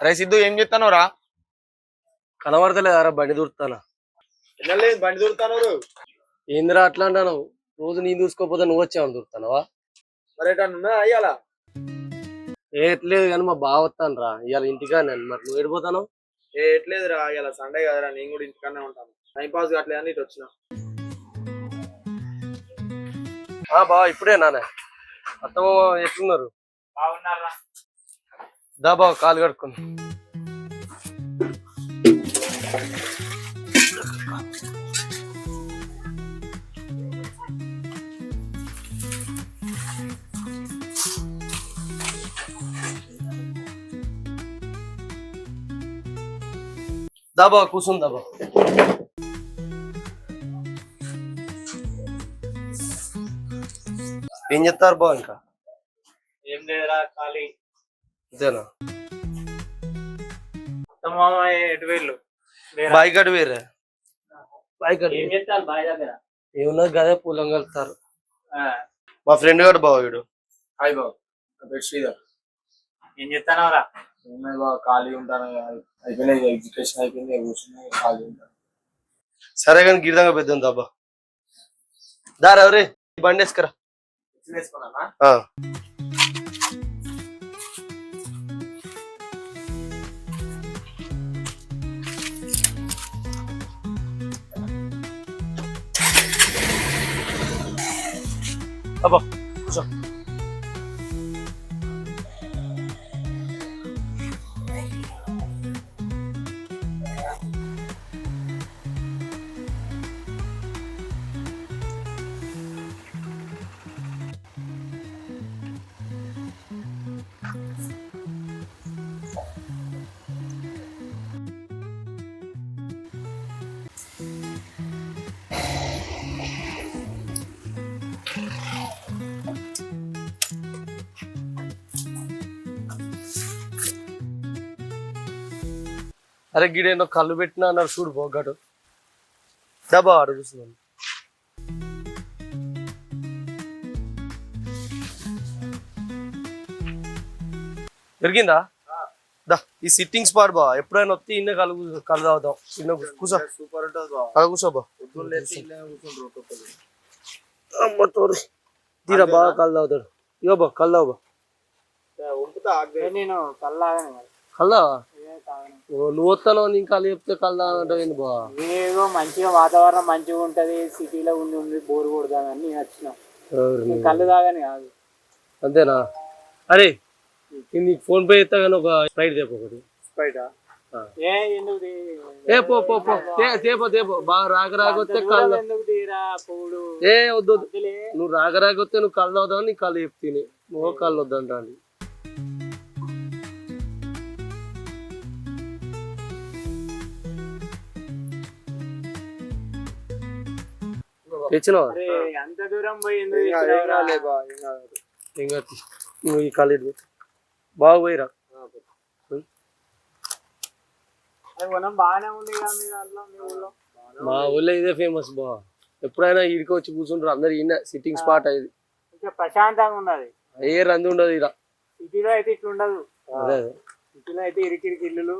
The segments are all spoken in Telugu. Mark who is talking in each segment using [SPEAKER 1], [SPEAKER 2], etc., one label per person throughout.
[SPEAKER 1] అరే సిద్ధు ఏం చెప్తాను రా?
[SPEAKER 2] కనబడతలేదారా బండి దూరుతానా?
[SPEAKER 1] బండి దూరుతాను
[SPEAKER 2] ఏందిరా అట్లా అంటాను రోజు నేను చూసుకోకపోతే నువ్వు వచ్చావని దూరుతానవా?
[SPEAKER 1] మరి ఎటన్నా అయ్యాలా
[SPEAKER 2] ఏట్లేదు కానీ మా బావ వస్తాను రా ఇవాళ ఇంటికా నేను మరి నువ్వు ఎడిపోతాను
[SPEAKER 1] ఏ ఎట్లేదు రా ఇలా సండే కదరా నేను కూడా ఇంటికనే ఉంటాను. టైం పాస్ కావట్లేదు ఇటు వచ్చిన.
[SPEAKER 2] బావ ఇప్పుడే నానే అత్తమ్మ ఎట్లున్నారు?
[SPEAKER 1] బాగున్నారా?
[SPEAKER 2] దాబా కాలు కడుక్కుంది. దాబా కూర్చుంది దాబా. ఏం చెప్తారు బావ ఇంకా?
[SPEAKER 1] ఏం లేదురా ఖాళీ. వెళ్ళు
[SPEAKER 2] బాయ్ గడు వేరే బాయ్ గడు
[SPEAKER 1] ఏం చేస్తారు బాయ్ దగ్గర?
[SPEAKER 2] ఏమున్నది గదే పూలం కలుపుతారు మా ఫ్రెండ్ గారు బావ వీడు.
[SPEAKER 1] హాయ్ బాబు శ్రీధర్. ఏం చేస్తానవరా ఉన్నాయి బాబు ఖాళీ ఉంటాను? అయిపోయినాయి ఎడ్యుకేషన్ అయిపోయింది కూర్చున్నాయి ఖాళీ ఉంటాను
[SPEAKER 2] సరే కానీ గిరిదంగా పెద్ద దాబా దారా రే బండి వేసుకురా.
[SPEAKER 1] 啊
[SPEAKER 2] 不不是。అరే గిడేనో కళ్ళు పెట్టినా అన్నాడు చూడు పోగాడు డబ్బా అడుగుతున్నాను దొరికిందా దా ఈ సిట్టింగ్ స్పాట్ బా ఎప్పుడైనా వస్తే ఇన్న కలు కలు తాగుతాం ఇన్న కూర్చో
[SPEAKER 1] సూపర్ ఉంటుంది బాబు
[SPEAKER 2] అలా కూర్చో బా
[SPEAKER 1] పొద్దున్న లేచి ఇల్లే కూర్చుంటారు ఒక్కొక్కరు
[SPEAKER 2] అమ్మ తోడు తీరా బాగా కలు తాగుతాడు ఇగో బా కలు తాగు నువ్వు ఇంకా కళ్ళు చెప్తే కలు తాగంటావు ఏంది బా?
[SPEAKER 3] ఏదో మంచిగా వాతావరణం మంచిగా ఉంటది సిటీలో ఉండి ఉండి బోర్ కొడదామని నేను వచ్చిన? కళ్ళు తాగని కాదు.
[SPEAKER 2] అంతేనా? అరే నీకు ఫోన్ పే చేస్తా కానీ ఒక స్ప్రైట్ తేపో ఒకటి.
[SPEAKER 1] బయట
[SPEAKER 3] ఏ ఎందుకు తీ-
[SPEAKER 2] ఏ పో పో పో. తే- తేపో తేపో. బాగా రాక రాక వస్తే
[SPEAKER 3] దూరం
[SPEAKER 2] కళ్ళు ఏ వద్దు. నువ్వు రాక రాక వస్తే నువ్వు కళ్ళు అవుతావు నీ కళ్ళు చెప్ತೀನಿ నువ్వు కళ్ళు వద్దంటా తెచ్చినావా
[SPEAKER 3] అరే అంత దూరం.
[SPEAKER 2] నువ్వు ఈ బాగా పోయిరా?
[SPEAKER 3] మీ ఊళ్ళో?
[SPEAKER 2] మా ఊళ్ళో ఇదే ఫేమస్ బా. ఎప్పుడైనా ఈడికి వచ్చి కూర్చుంటారు అందరు ఈయన సిట్టింగ్ స్పాట్ అది.
[SPEAKER 3] కొంచెం ప్రశాంతంగా ఉన్నది.
[SPEAKER 2] ఏ రంది ఉండదు ఇక
[SPEAKER 3] సిటీలో అయితే ఇట్లా ఉండదు
[SPEAKER 2] అదే అదే.
[SPEAKER 3] సిటీలో అయితే ఇరికిరికి ఇల్లులు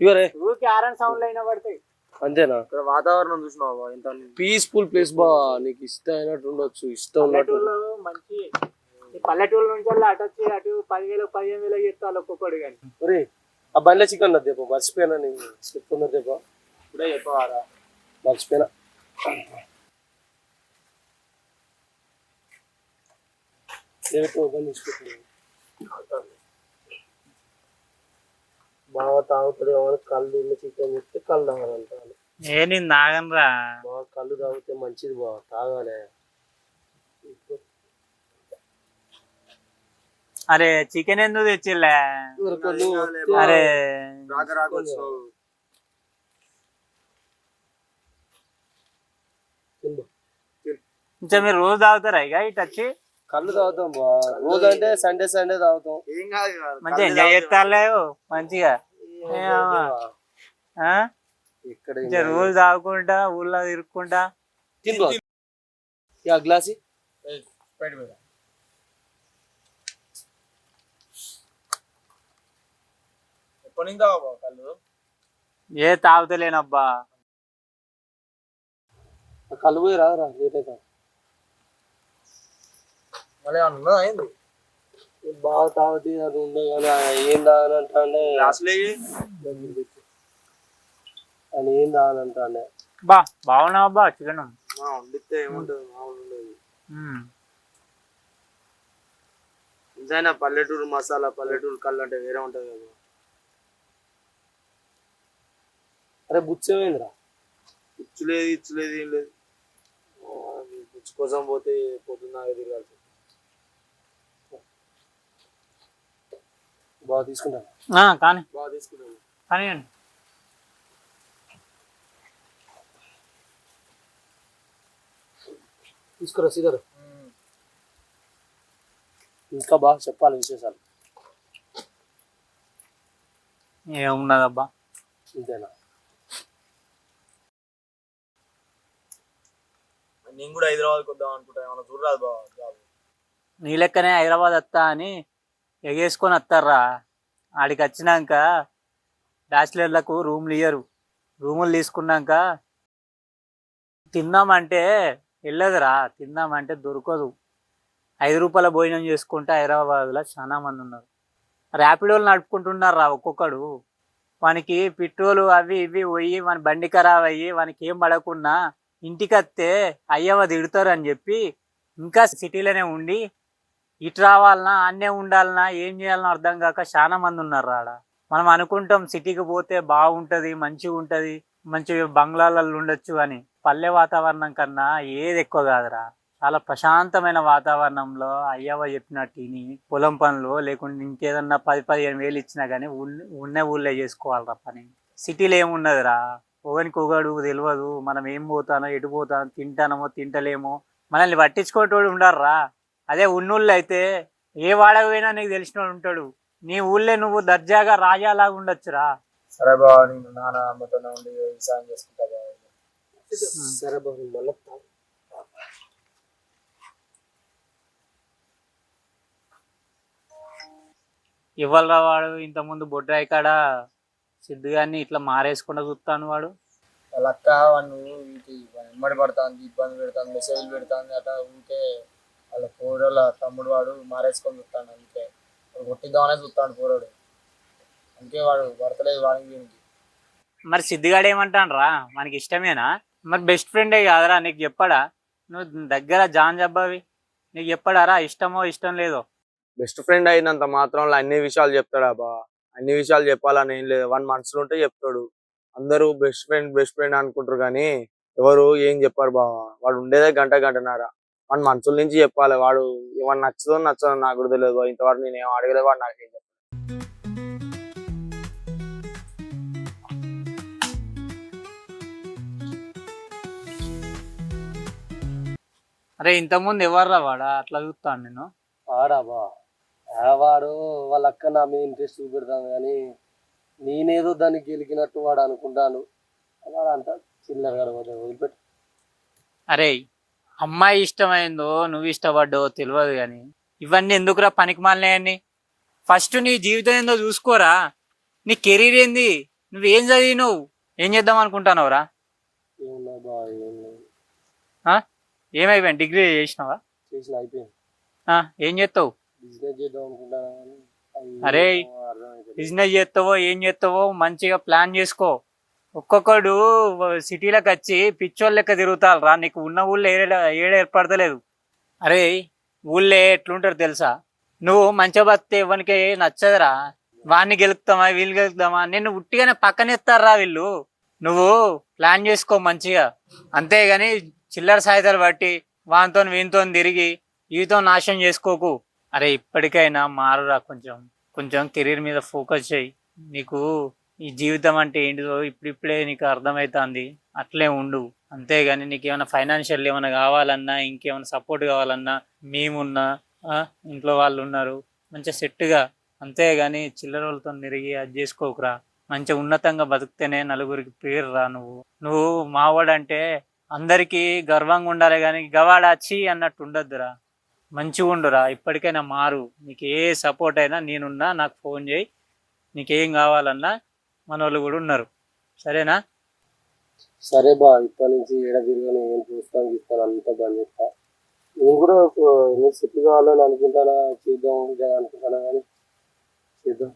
[SPEAKER 2] ఇవరే
[SPEAKER 3] ఊరికి ఆరన్ సౌండ్లు అయినా పడతాయి.
[SPEAKER 2] అంతేనా?
[SPEAKER 1] ఇక్కడ వాతావరణం చూసినావా ఎంత
[SPEAKER 2] పీస్ఫుల్ ప్లేస్ బా నీకు ఇష్టం అయినట్టు ఉండొచ్చు ఇష్టం ఉన్నట్టు
[SPEAKER 3] పల్లెటూళ్ళు మంచి ఈ పల్లెటూళ్ళ నుంచి వెళ్ళి అటు వచ్చి అటు పదివేలు పదిహేను వేలు చెప్తాను ఒక్కొక్కడు కానీ.
[SPEAKER 2] ఒరే ఆ బండ్ల చికెన్ నా దేపో మర్చిపోయినా నేను చెప్తున్నా దేపో
[SPEAKER 1] ఇప్పుడే చెప్పవారా?
[SPEAKER 2] మర్చిపోయినా. ఏమిటో ఓపెన్ తీసుకుంటున్నాను బాగా తాగుతాడు ఏమైనా కళ్ళు ఉన్న చికెన్ చెప్తే కళ్ళు తాగాలంటాను
[SPEAKER 3] ఏ నేను తాగనరా.
[SPEAKER 2] బాగా కళ్ళు తాగితే మంచిది బాగా తాగాలి.
[SPEAKER 3] అరే చికెన్ ఎందుకు తెచ్చిలే అరే.
[SPEAKER 1] రాక రాక.
[SPEAKER 3] కొంచెం మీరు రోజు తాగుతారా ఇక ఇటు వచ్చి?
[SPEAKER 2] కళ్ళు తాగుతాం బా. రోజు అంటే సండే సండే తాగుతాం.
[SPEAKER 1] ఏం కాదు.
[SPEAKER 3] మంచిగా ఎంజాయ్ మంచిగా. ఆ?
[SPEAKER 2] ఇక్కడ
[SPEAKER 3] రోజు తాగుకుంటా ఊళ్ళో తిరుక్కుంటా.
[SPEAKER 2] తిను యా గ్లాసి.
[SPEAKER 1] బయట పోయిరా. ఎప్పటి నుంచి తాగవా కళ్ళు?
[SPEAKER 3] ఏ తాగుతలేనబ్బా.
[SPEAKER 2] కళ్ళు పోయి రాదురా లేట్ అవుతా
[SPEAKER 1] మళ్ళీ ఏమన్నా ఉన్నదా ఏంది?
[SPEAKER 2] బాగా తాగుతీ అది ఉండే కానీ ఏం తాగనంటా అంటే
[SPEAKER 1] గ్లాసులు
[SPEAKER 2] అని ఏం తాగనంటా
[SPEAKER 3] బా బాగున్నావు అబ్బా చికెన్?
[SPEAKER 1] వండితే ఏముంటుంది? మామూలు ఉండదు. ఎంతైనా పల్లెటూరు మసాలా పల్లెటూరు కళ్ళు అంటే వేరే ఉంటది కదా
[SPEAKER 2] అరే బుచ్చేమైందిరా
[SPEAKER 1] ఇచ్చు లేదు ఇచ్చు లేదు ఏం లేదు. బుచ్చు కోసం పోతే పొద్దున్న తిరగాల్సి
[SPEAKER 2] బాగా తీసుకుంటాను.
[SPEAKER 3] ఆ, కానీ.
[SPEAKER 1] బాగా తీసుకున్నాను
[SPEAKER 3] కానీ
[SPEAKER 2] తీసుకురా సీదరు ఇంకా బాగా చెప్పాలి విశేషాలు.
[SPEAKER 3] ఏమున్నదబ్బా?
[SPEAKER 2] ఇంతేనా?
[SPEAKER 1] నేను కూడా హైదరాబాద్కి వద్దాం అనుకుంటా ఏమన్నా చూడరాదు బాబా
[SPEAKER 3] నీ లెక్కనే హైదరాబాద్ వస్తా అని ఎగేసుకొని వస్తారా? ఆడికి వచ్చినాక బ్యాచిలర్లకు రూమ్లు ఇయ్యరు. రూములు తీసుకున్నాక తిందామంటే వెళ్ళదురా తిందామంటే దొరకదు. ఐదు రూపాయల భోజనం చేసుకుంటే హైదరాబాద్లో చాలా మంది ఉన్నారు. ర్యాపిడోలు నడుపుకుంటున్నారా ఒక్కొక్కడు. వానికి పెట్రోలు అవి ఇవి పోయి మన బండి ఖరాబ్ అయ్యి వానికి ఏం పడకుండా ఇంటికి వస్తే అయ్యవ తిడతారు అని చెప్పి ఇంకా సిటీలోనే ఉండి ఇటు రావాలనా అన్నే ఉండాలన్నా ఏం చేయాలన్నా అర్థం కాక చాలా మంది ఉన్నారు ఆడ. మనం అనుకుంటాం సిటీకి పోతే బాగుంటది మంచిగా ఉంటది మంచి బంగ్లాలలో ఉండొచ్చు అని. పల్లె వాతావరణం కన్నా ఏది ఎక్కువ కాదురా. చాలా ప్రశాంతమైన వాతావరణంలో అయ్యవ చెప్పినట్టు విని పొలం పనులు లేకుంటే ఇంకేదన్నా పది పదిహేను వేలు ఇచ్చినా కానీ ఉన్న ఊళ్ళో చేసుకోవాలిరా పని. సిటీలో ఏమున్నదిరా ఒకనికి ఒకడు తెలియదు మనం ఏం పోతానో ఎటు పోతానో తింటానమో తింటలేమో. మనల్ని పట్టించుకోవటోడు ఉండర్రా అదే ఉన్నోళ్ళు అయితే ఏ వాడకపోయినా నీకు తెలిసిన వాడు ఉంటాడు. నీ ఊళ్ళో నువ్వు దర్జాగా రాజాలాగా ఉండొచ్చురా.
[SPEAKER 1] సరే బాబా నేను నాన్న అమ్మతోనే ఉండి వ్యవసాయం చేసుకుంటా బాబా
[SPEAKER 2] సరే బాబు మళ్ళీ
[SPEAKER 3] ఇవ్వాలరా వాడు? ఇంతకుముందు బొడ్రాయి కాడ సిద్ధుగాన్ని ఇట్లా మారేసుకుంటూ చూస్తాను వాడు.
[SPEAKER 1] వాళ్ళ అక్క వాడిని వీటి వెంబడి పడుతుంది ఇబ్బంది పెడుతుంది మెసేజ్లు పెడుతుంది అట ఊరికే వాళ్ళ పోరోళ్ళ తమ్ముడు వాడు మారేసుకొని చూస్తాడు అందుకే వాడు కొట్టిద్దామనే చూస్తాడు పోరోడు. అందుకే వాడు పడతలేదు వాడికి వీనికి.
[SPEAKER 3] మరి సిద్ధిగాడు ఏమంటాన్రా మనకి ఇష్టమేనా? మరి బెస్ట్ ఫ్రెండే కాదరా నీకు చెప్పాడా? నువ్వు దగ్గర జాన్ జబ్బావి నీకు చెప్పడారా ఇష్టమో ఇష్టం లేదో?
[SPEAKER 1] బెస్ట్ ఫ్రెండ్ అయినంత మాత్రంలో అన్ని విషయాలు చెప్తాడా బా? అన్ని విషయాలు చెప్పాలని ఏం లేదు. వన్ మనసులో ఉంటే చెప్తాడు. అందరూ బెస్ట్ ఫ్రెండ్ బెస్ట్ ఫ్రెండ్ అనుకుంటారు కానీ ఎవరు ఏం చెప్పారు బావా వాడు ఉండేదే గంట గంటన్నర. వాడు మనసుల నుంచి చెప్పాలి. వాడు ఏమన్నా నచ్చదో నచ్చదో నాకు కూడా తెలియదు. ఇంతవరకు నేను ఏం అడగలేదు. వాడు నాకేం చెప్పాలి
[SPEAKER 3] అరే ఇంతకుముందు ఎవర్రా వాడా? అట్లా చూస్తాను నేను.
[SPEAKER 2] వాడా బా. ఆ వాడు వాళ్ళ అక్క నా మీద ఇంట్రెస్ట్ చూపెడతాను కానీ నేనేదో దాన్ని గెలికినట్టు వాడు అనుకుంటాను. వాడు అంతా చిల్లర వదిలిపెట్టు.
[SPEAKER 3] అరే అమ్మాయి ఇష్టమైందో నువ్వు ఇష్టపడ్డో తెలియదు కానీ ఇవన్నీ ఎందుకురా పనికి మాలినాయన్ని ఫస్ట్ నీ జీవితం ఏందో చూసుకోరా. నీ కెరీర్ ఏంది? నువ్వేం చదివినావు? ఏం చేద్దాం అనుకుంటున్నావురా?
[SPEAKER 2] ఏమున్నా బా ఏం లేదు.
[SPEAKER 3] ఏమైపోయాను డిగ్రీ చేసినావా? ఏం చేస్తావు?
[SPEAKER 2] చేద్దాం
[SPEAKER 3] అరే. బిజినెస్ చేస్తావో ఏం చేస్తావో మంచిగా ప్లాన్ చేసుకో. ఒక్కొక్కడు సిటీలకు వచ్చి పిచ్చోళ్ళ లెక్క తిరుగుతారు రా. నీకు ఉన్న ఊళ్ళో ఏడ ఏడ ఏర్పడతలేదు. అరే ఊళ్ళో ఎట్లుంటారు తెలుసా? నువ్వు మంచిగా బతితే ఎవరికి నచ్చదురా. వాడిని గెలుపుతామా వీళ్ళు గెలుపుతామా? నిన్ను ఉట్టిగానే పక్కనెత్తారా వీళ్ళు. నువ్వు ప్లాన్ చేసుకో మంచిగా. అంతేగాని చిల్లర సాయితాలు బట్టి వానితో వీనితో తిరిగి ఈతో నాశనం చేసుకోకు. అరే ఇప్పటికైనా మారురా కొంచెం. కొంచెం కెరీర్ మీద ఫోకస్ చేయి. నీకు ఈ జీవితం అంటే ఏంటిదో ఇప్పుడిప్పుడే నీకు అర్థమవుతుంది అట్లే ఉండు. అంతేగాని నీకు ఏమైనా ఫైనాన్షియల్ ఏమైనా కావాలన్నా ఇంకేమైనా సపోర్ట్ కావాలన్నా మేమున్నా ఇంట్లో వాళ్ళు ఉన్నారు మంచిగా సెట్గా అంతేగాని చిల్లర నిరిగి తిరిగి అది చేసుకోకురా. మంచిగా ఉన్నతంగా బతికితేనే నలుగురికి పేరు రా నువ్వు. నువ్వు మావాడంటే అందరికీ గర్వంగా ఉండాలి కానీ గవాడాచి అన్నట్టు ఉండొద్దురా. మంచిగా ఉండురా. ఇప్పటికైనా మారు. నీకు ఏ సపోర్ట్ అయినా నేనున్నా నాకు ఫోన్ చేయి. నీకేం కావాలన్నా మన వాళ్ళు కూడా ఉన్నారు. సరేనా?
[SPEAKER 2] సరే బా ఇప్పటి నుంచి ఏడ తిరగని ఏం చూస్తాను ఇస్తాను అంతా బంద్ చేస్తా. నేను కూడా నీకు సెట్ కావాలని అనుకుంటానా చేద్దాం అనుకుంటానా కానీ చేద్దాం.